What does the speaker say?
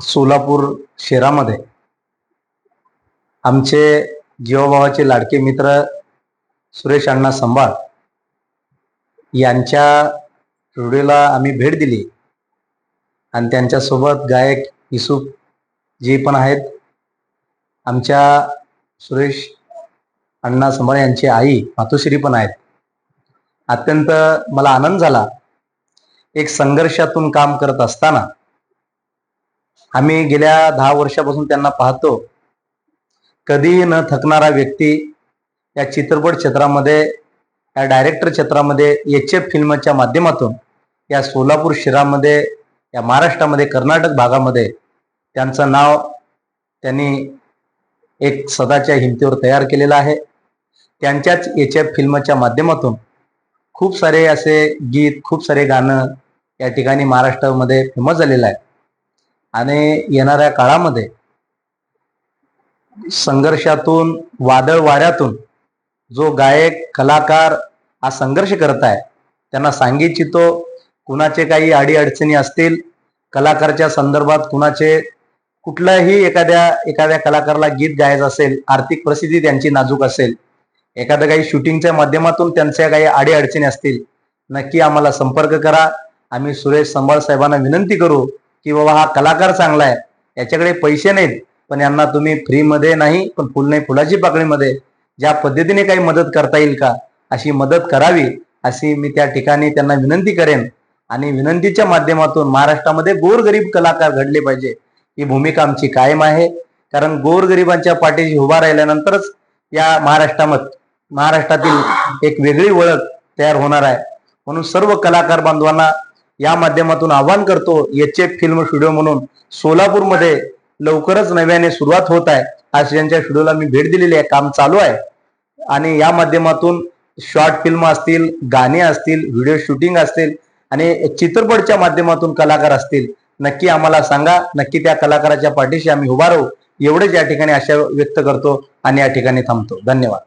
सोलापूर शहरामध्ये. आमचे जीवाभावाचे लाडके मित्र सुरेश अण्णा संभाळ यांच्या स्टुडिओला आम्ही भेट दिली. आणि त्यांच्यासोबत गायक युसुफ जी पण आहेत आमच्या सुरेश अण्णा संभाळ यांची आई मातोश्री पण आहेत. अत्यंत मला आनंद झाला. एक संघर्षातून काम करत असताना आम्ही गेल्या दहा वर्षापासून त्यांना पाहतो. कधी न थकणारा व्यक्ती या चित्रपट क्षेत्रामध्ये या डायरेक्टर क्षेत्रामध्ये एच एफ फिल्मच्या माध्यमातून या सोलापूर शहरामध्ये या महाराष्ट्रामध्ये कर्नाटक भागामध्ये त्यांचं नाव त्यांनी एक सदाच्या हिमतीवर तयार केलेलं आहे. त्यांच्याच एच एफ फिल्मच्या माध्यमातून खूप सारे असे गीत खूप सारे गाणं या ठिकाणी महाराष्ट्रामध्ये फेमस झालेलं आहे. आणि येणाऱ्या काळामध्ये संघर्षातून वादळ वाऱ्यातून जो गायक कलाकार हा संघर्ष करत आहे त्यांना सांगू कुणाचे काही अडीअडचणी असतील कलाकारच्या संदर्भात कुणाचे कुठलंही एखाद्या एखाद्या कलाकाराला गीत गायचं असेल आर्थिक परिस्थिती त्यांची नाजूक असेल एखाद्या काही शूटिंगच्या माध्यमातून त्यांच्या काही अडीअडचणी असतील नक्की आम्हाला संपर्क करा. आम्ही सुरेश संभाळ साहेबांना विनंती करू की बाबा हा कलाकार चांगला आहे याच्याकडे पैसे नाहीत पण यांना तुम्ही फ्रीमध्ये नाही पण फुल नाही फुलाची पाकळीमध्ये ज्या पद्धतीने काही मदत करता येईल का अशी मदत करावी अशी मी त्या ठिकाणी त्यांना विनंती करेन. आणि विनंतीच्या माध्यमातून महाराष्ट्रामध्ये गोरगरीब कलाकार घडले पाहिजे ही भूमिका आमची कायम आहे. कारण गोरगरिबांच्या पाठीशी उभा राहिल्यानंतरच या महाराष्ट्रामध्ये महाराष्ट्रातील एक वेगळी ओळख तयार होणार आहे. म्हणून सर्व कलाकार बांधवांना या माध्यमातून आवाहन करतो एच एफ फिल्म स्टुडिओ म्हणून सोलापूरमध्ये लवकरच नव्याने सुरुवात होत आहे. आज यांच्या स्टुडिओला मी भेट दिलेली आहे. काम चालू आहे. आणि या माध्यमातून शॉर्ट फिल्म असतील गाणे असतील व्हिडिओ शूटिंग असतील आणि चित्रपटच्या माध्यमातून कलाकार असतील नक्की आम्हाला सांगा. नक्की त्या कलाकाराच्या पाठीशी आम्ही उभा राहू. एवढेच या ठिकाणी आशा व्यक्त करतो आणि या ठिकाणी थांबतो. धन्यवाद.